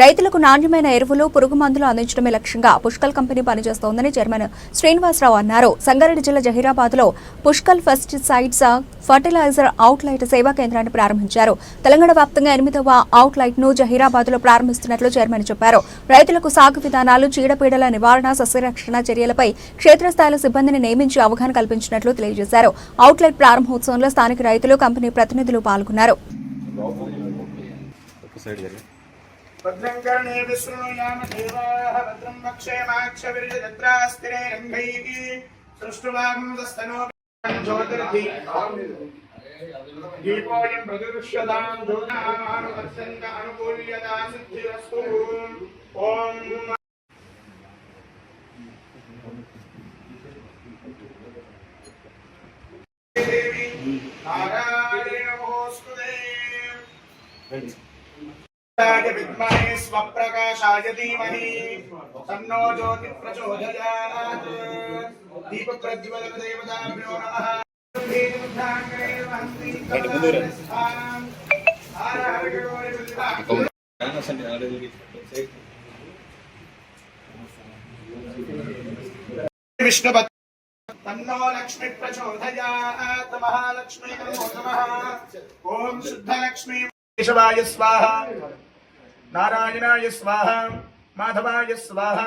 రైతులకు నాణ్యమైన ఎరువులు పురుగు మందులు అందించడమే లక్ష్యంగా పుష్కల్ కంపెనీ పనిచేస్తోందని చైర్మన్ శ్రీనివాసరావు అన్నారు. సంగారెడ్డి జిల్లా జహీరాబాద్లో పుష్కల్ పెస్టిసైడ్స్ ఫర్టిలైజర్ అవుట్లైట్ సేవా కేంద్రాన్ని ప్రారంభించారు. తెలంగాణ వ్యాప్తంగా ఎనిమిదవ అవుట్లైట్ను జహీరాబాద్లో ప్రారంభిస్తున్నట్లు చైర్మన్ చెప్పారు. రైతులకు సాగు విధానాలు చీడపీడల నివారణ సస్యరక్షణ చర్యలపై క్షేత్రస్థాయిలో సిబ్బందిని నియమించి అవగాహన కల్పించినట్లు తెలియజేశారు. అవుట్లైట్ ప్రారంభోత్సవంలో స్థానిక రైతులు కంపెనీ ప్రతినిధులు పాల్గొన్నారు. భద్రం కర్ణే విశృణుయామ దేవాः భద్రం వక్షేమాక్షవిర్యజత్రాస్తిరే రంగైः జ్యోతిర్ధి దీపోయం ప్రతిదృశ్యతాం జ్యోతిర్మానువర్షంత అనుకూల్యతా సిద్ధిరస్తు ఓం దేవి నారాయణ विद्महे स्वप्रकाशाय तन्नो लक्ष्मी प्रचोदयात् महालक्ष्मी नमो नमः। ॐ शुद्धलक्ष्मी केशवाय स्वाहा। నారాయణాయ స్వాహ మాధవాయ స్వాహ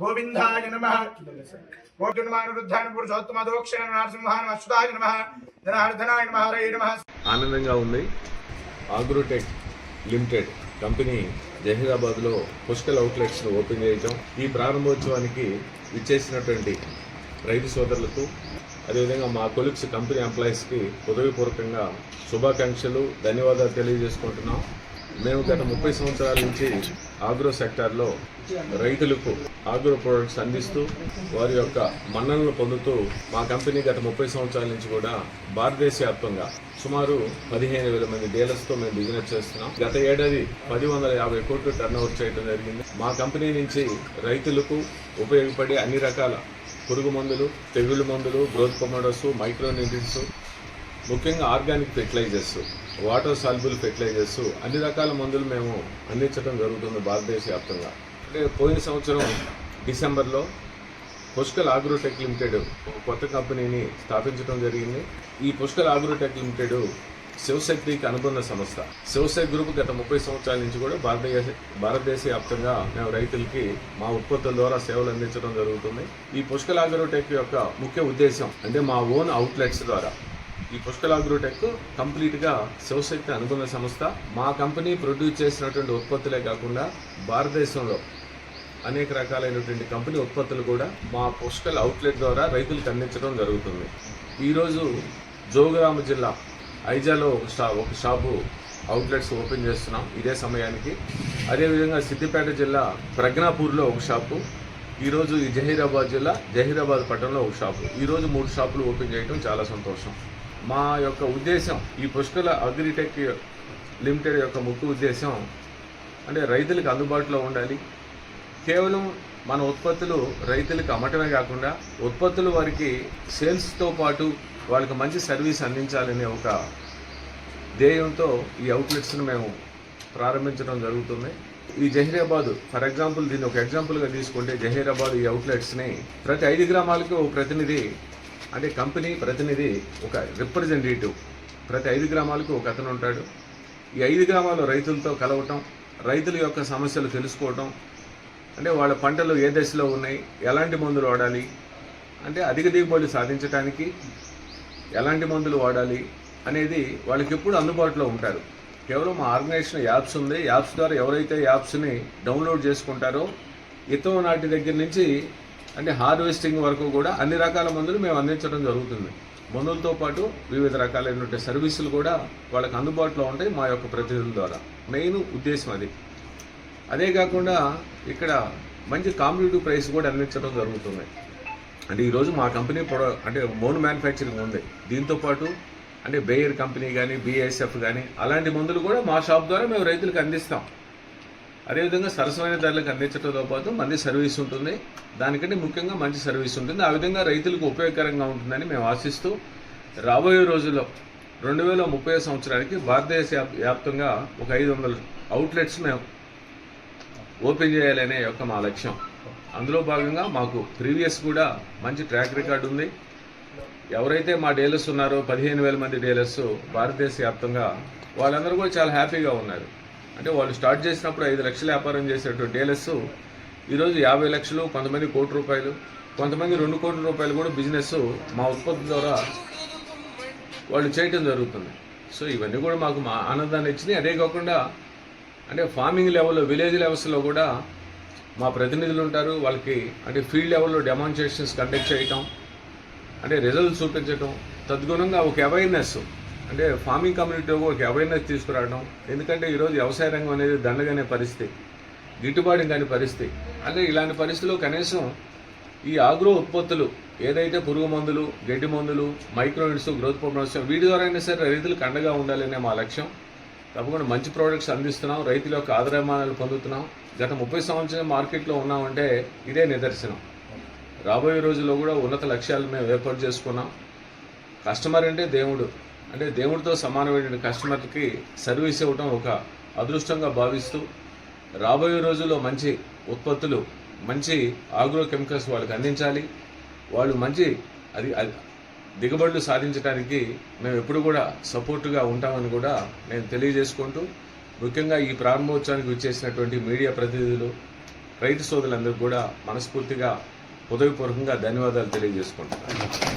గోవిందాయ నమ. ఆనందంగా ఉంది. ఆగ్రోటెక్ లిమిటెడ్ కంపెనీ జహీరాబాద్లో పుష్కల్ అవుట్లెట్స్ను ఓపెన్ చేయటం ఈ ప్రారంభోత్సవానికి విచ్చేసినటువంటి రైతు సోదరులకు అదేవిధంగా మా కొలిక్స్ కంపెనీ ఎంప్లాయీస్కి హృదయపూర్వకంగా శుభాకాంక్షలు ధన్యవాదాలు తెలియజేసుకుంటున్నాం. మేము గత ముప్పై సంవత్సరాల నుంచి ఆగ్రో సెక్టార్లో రైతులకు ఆగ్రో ప్రొడక్ట్స్ అందిస్తూ వారి యొక్క మన్ననలు పొందుతూ మా కంపెనీ గత ముప్పై సంవత్సరాల నుంచి కూడా భారతదేశ వ్యాప్తంగా సుమారు పదిహేను వేల మంది డీలర్స్తో మేము బిజినెస్ చేస్తున్నాం. గత ఏడాది పది వందల యాభై కోట్లు టర్న్ ఓవర్ చేయడం జరిగింది. మా కంపెనీ నుంచి రైతులకు ఉపయోగపడే అన్ని రకాల పురుగు మందులు తెగుళ్ళు మందులు గ్రోత్ ప్రమోటర్స్ మైక్రో న్యూట్రిన్స్ ముఖ్యంగా organic fertilisers. Water soluble fertilisers అన్ని రకాల మందులు మేము అందించడం జరుగుతుంది భారతదేశ వ్యాప్తంగా అంటే పోయిన సంవత్సరం డిసెంబర్లో పుష్కల్ ఆగ్రోటెక్ లిమిటెడ్ కొత్త కంపెనీని స్థాపించడం జరిగింది. ఈ పుష్కల్ ఆగ్రోటెక్ లిమిటెడ్ శివశక్తికి అనుబంధ సంస్థ. శివశక్తి గ్రూప్ గత ముప్పై సంవత్సరాల నుంచి కూడా భారతదేశ భారతదేశ వ్యాప్తంగా మేము రైతులకి మా ఉత్పత్తుల ద్వారా సేవలు అందించడం జరుగుతుంది. ఈ పుష్కల్ ఆగ్రోటెక్ యొక్క ముఖ్య ఉద్దేశం అంటే మా ఓన్ అవుట్లెట్స్ ద్వారా ఈ పుష్కల అగ్రోటెక్ కంప్లీట్గా శివశక్తి అనుబంధ సంస్థ. మా కంపెనీ ప్రొడ్యూస్ చేసినటువంటి ఉత్పత్తులే కాకుండా భారతదేశంలో అనేక రకాలైనటువంటి కంపెనీ ఉత్పత్తులు కూడా మా పుష్కల్ అవుట్లెట్ ద్వారా రైతులకు అందించడం జరుగుతుంది. ఈరోజు జోగురామ జిల్లా ఐజాలో ఒక షా ఒక షాపు అవుట్లెట్స్ ఓపెన్ చేస్తున్నాం ఇదే సమయానికి. అదేవిధంగా సిద్దిపేట జిల్లా ప్రజ్ఞాపూర్లో ఒక షాపు ఈరోజు ఈ జహీరాబాద్ జిల్లా జహీరాబాద్ పట్టణంలో ఒక షాపు. ఈరోజు మూడు షాపులు ఓపెన్ చేయడం చాలా సంతోషం. మా యొక్క ఉద్దేశం ఈ పుష్కల అగ్రిటెక్ లిమిటెడ్ యొక్క ముఖ్య ఉద్దేశం అంటే రైతులకు అందుబాటులో ఉండాలి. కేవలం మన ఉత్పత్తులు రైతులకు అమ్మటమే కాకుండా ఉత్పత్తులు వారికి సేల్స్తో పాటు వాళ్ళకి మంచి సర్వీస్ అందించాలనే ఒక ధ్యేయంతో ఈ అవుట్లెట్స్ను మేము ప్రారంభించడం జరుగుతుంది. ఈ జహీరాబాద్ ఫర్ ఎగ్జాంపుల్ దీన్ని ఒక ఎగ్జాంపుల్గా తీసుకుంటే జహీరాబాద్ ఈ అవుట్లెట్స్ని ప్రతి ఐదు గ్రామాలకు ఒక ప్రతినిధి అంటే కంపెనీ ప్రతినిధి ఒక రిప్రజెంటేటివ్. ప్రతి ఐదు గ్రామాలకు ఒక అతను ఉంటాడు. ఈ ఐదు గ్రామాలు రైతులతో కలవటం రైతుల యొక్క సమస్యలు తెలుసుకోవటం అంటే వాళ్ళ పంటలు ఏ దశలో ఉన్నాయి ఎలాంటి మందులు వాడాలి అంటే అధిక దిగుబడులు సాధించడానికి ఎలాంటి మందులు వాడాలి అనేది వాళ్ళకి ఎప్పుడు అందుబాటులో ఉంటారు. కేవలం మా ఆర్గనైజేషన్ యాప్స్ ఉంది. యాప్స్ ద్వారా ఎవరైతే యాప్స్ని డౌన్లోడ్ చేసుకుంటారో ఇతం నాటి దగ్గర నుంచి అంటే హార్వెస్టింగ్ వరకు కూడా అన్ని రకాల మందులు మేము అందించడం జరుగుతుంది. మందులతో పాటు వివిధ రకాలైనటువంటి సర్వీసులు కూడా వాళ్ళకి అందుబాటులో ఉంటాయి మా యొక్క ప్రతినిధుల ద్వారా. మెయిన్ ఉద్దేశం అది. అదే కాకుండా ఇక్కడ మంచి కాంపిటేటివ్ ప్రైస్ కూడా అందించడం జరుగుతుంది. అంటే ఈరోజు మా కంపెనీ ప్రొడక్ అంటే మోన్ మ్యానుఫ్యాక్చరింగ్ ఉంది. దీంతో పాటు అంటే బేయర్ కంపెనీ కానీ బీఎస్ఎఫ్ కానీ అలాంటి మందులు కూడా మా షాప్ ద్వారా మేము రైతులకు అందిస్తాం. అదేవిధంగా సరసమైన ధరలకు అందించడంతో పాటు మంచి సర్వీస్ ఉంటుంది. దానికంటే ముఖ్యంగా మంచి సర్వీస్ ఉంటుంది. ఆ విధంగా రైతులకు ఉపయోగకరంగా ఉంటుందని మేము ఆశిస్తూ రాబోయే రోజుల్లో రెండు వేల ముప్పై సంవత్సరానికి భారతదేశ వ్యాప్తంగా ఒక ఐదు వందల అవుట్లెట్స్ మేము ఓపెన్ చేయాలనే యొక్క మా లక్ష్యం. అందులో భాగంగా మాకు ప్రీవియస్ కూడా మంచి ట్రాక్ రికార్డు ఉంది. ఎవరైతే మా డీలర్స్ ఉన్నారో పదిహేను వేల మంది డీలర్స్ భారతదేశ వ్యాప్తంగా వాళ్ళందరూ కూడా చాలా హ్యాపీగా ఉన్నారు. అంటే వాళ్ళు స్టార్ట్ చేసినప్పుడు ఐదు లక్షల వ్యాపారం చేసేటువంటి డీలర్స్ ఈరోజు యాభై లక్షలు కొంతమంది కోటి రూపాయలు కొంతమంది రెండు కోట్ల రూపాయలు కూడా బిజినెస్ మా ఉత్పత్తి ద్వారా వాళ్ళు చేయటం జరుగుతుంది. సో ఇవన్నీ కూడా మాకు మా ఆనందాన్ని ఇచ్చినాయి. అదే కాకుండా అంటే ఫార్మింగ్ లెవెల్లో విలేజ్ లెవెల్స్లో కూడా మా ప్రతినిధులు ఉంటారు. వాళ్ళకి అంటే ఫీల్డ్ లెవెల్లో డెమాన్స్ట్రేషన్స్ కండక్ట్ చేయటం అంటే రిజల్ట్స్ చూపించటం తద్గుణంగా ఒక అవేర్నెస్ అంటే ఫార్మింగ్ కమ్యూనిటీలో ఒక అవేర్నెస్ తీసుకురావడం. ఎందుకంటే ఈరోజు వ్యవసాయ రంగం అనేది దండగానే పరిస్థితి. గిట్టుబాటు కాని పరిస్థితి. అంటే ఇలాంటి పరిస్థితుల్లో కనీసం ఈ ఆగ్రో ఉత్పత్తులు ఏదైతే పురుగు మందులు గడ్డి మందులు మైక్రోయిడ్స్ గ్రోత్ ప్రమోషన్ వీటి ద్వారా అయినా సరే రైతులకు అండగా ఉండాలనే మా లక్ష్యం. తప్పకుండా మంచి ప్రోడక్ట్స్ అందిస్తున్నాం. రైతుల యొక్క ఆదరమానాలు పొందుతున్నాం. గత ముప్పై సంవత్సరాల మార్కెట్లో ఉన్నామంటే ఇదే నిదర్శనం. రాబోయే రోజుల్లో కూడా ఉన్నత లక్ష్యాలు మేము ఏర్పాటు చేసుకున్నాం. కస్టమర్ అంటే దేవుడు. అంటే దేవుడితో సమానమైన కస్టమర్కి సర్వీస్ ఇవ్వడం ఒక అదృష్టంగా భావిస్తూ రాబోయే రోజుల్లో మంచి ఉత్పత్తులు మంచి ఆగ్రో కెమికల్స్ వాళ్ళకి అందించాలి. వాళ్ళు మంచి అది దిగుబడులు సాధించడానికి మేము ఎప్పుడు కూడా సపోర్టుగా ఉంటామని కూడా నేను తెలియజేసుకుంటూ ముఖ్యంగా ఈ ప్రారంభోత్సవానికి విచ్చేసినటువంటి మీడియా ప్రతినిధులు రైతు సోదరులందరికీ కూడా మనస్ఫూర్తిగా హృదయపూర్వకంగా ధన్యవాదాలు తెలియజేసుకుంటున్నాను.